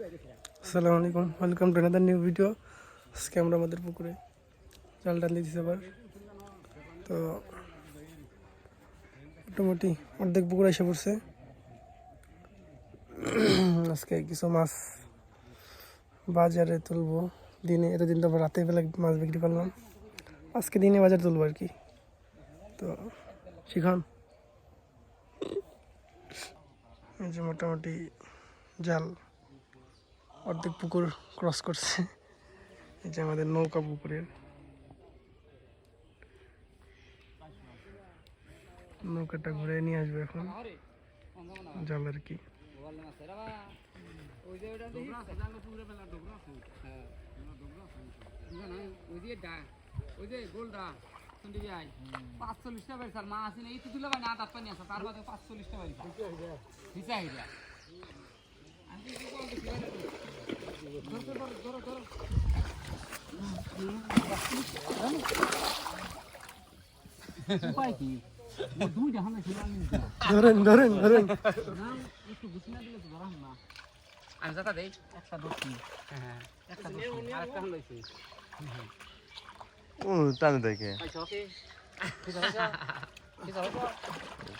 আসসালামু আলাইকুম welcome to another new video আজকে আমরা আমাদের পুকুরে জাল টান দিতেছি আবার তো মোটামুটি অর্ধেক পুকুর এসে পড়ছে। আজকে কিছু মাছ বাজারে তুলবো। দিনে, এতদিন তো রাতের বেলা মাছ বিক্রি করলাম। আজকে দিনে বাজার তুলবো আর কি। তো, শিখান? এই যে মোটামুটি জাল। অর্ধেক পুকুর ক্রস করছে। এই যে আমাদের নৌকা পুকুরের। নৌকাটা ঘুরে নিয়ে আসবে এখন। জাল আর কি। যাই পাঁচচল্লিশটা বাড়ি স্যার মা আসেন এই তো তুলে পাই না তার পানি আছে তার বাদে পাঁচচল্লিশটা বাড়ি হিসা হিসা উপায় ধরেন ধরেন আমি যাতা দেই একটা দক্ষিণ হ্যাঁ একটা দক্ষিণ আর একটা হলাইছে ও টানে দেখে। পাইছো কি কি ধরেছ কি ধরেছ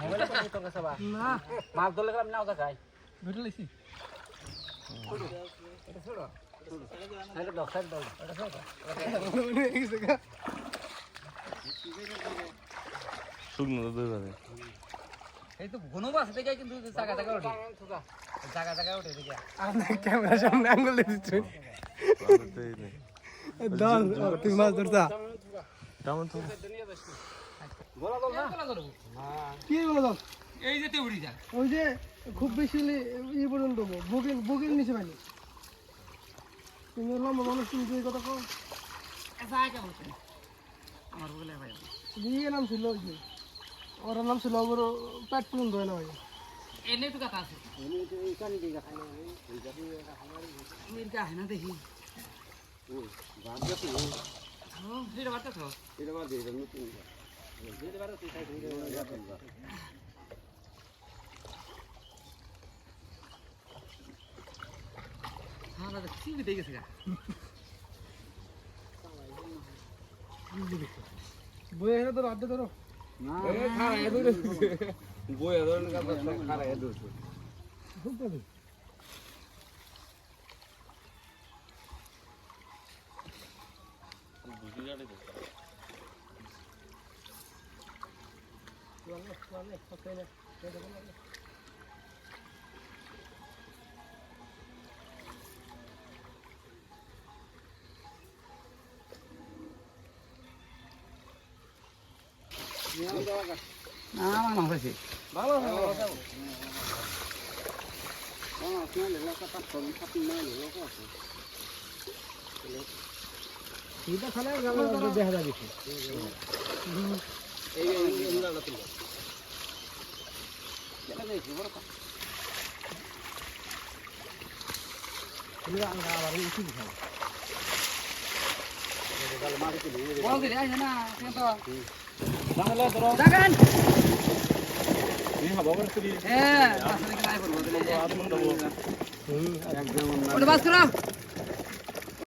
মোবাইলে কোন তোর কাছে না মাছ ধরলে আমি নাও দেখাই ধরে লাইছি এটা ছোড়ো সাইড দাও সাইড দাও এটা ছোড়ো শুকনো তো দুইবারে এই তো ঘন বাস দেখে কিন্তু জায়গা জায়গা ওঠে জায়গা জায়গা ওঠে দেখে আপনার ক্যামেরা সামনে আঙ্গুল দিচ্ছে। দল তুমি মাছ ধরতা তেমন তো? গোলা দল না কি বলো দল? এই যে তে যা। ওই যে খুব বেশি হলে ই পর্যন্ত বগেল বগেল নিচে পাইনি। তুমি লম্বা মানুষ তুমি যে কথা কও। আমার বলে ভাই ইয়ে নাম ছিল ওই যে ওর নাম ছিল ওর পেট পর্যন্ত হয় না ভাই এনে তো কথা আছে। এর গা হয় না দেখি। ও, যেটা বাড়তে তো। 하나 친구 되겠어. 뭐야 해라 들어 안 되더라 나가 애들 네, 네, 네. 뭐야 너는 가라 애들. 손가락. 무슨 자리 됐다. 그만해 그만해. 그만해. 그만해. তো? দেখেন। হ্যাঁ, মাছ ধরে গেলে আয় পড়ব, দিলে। ওটা বাস করো।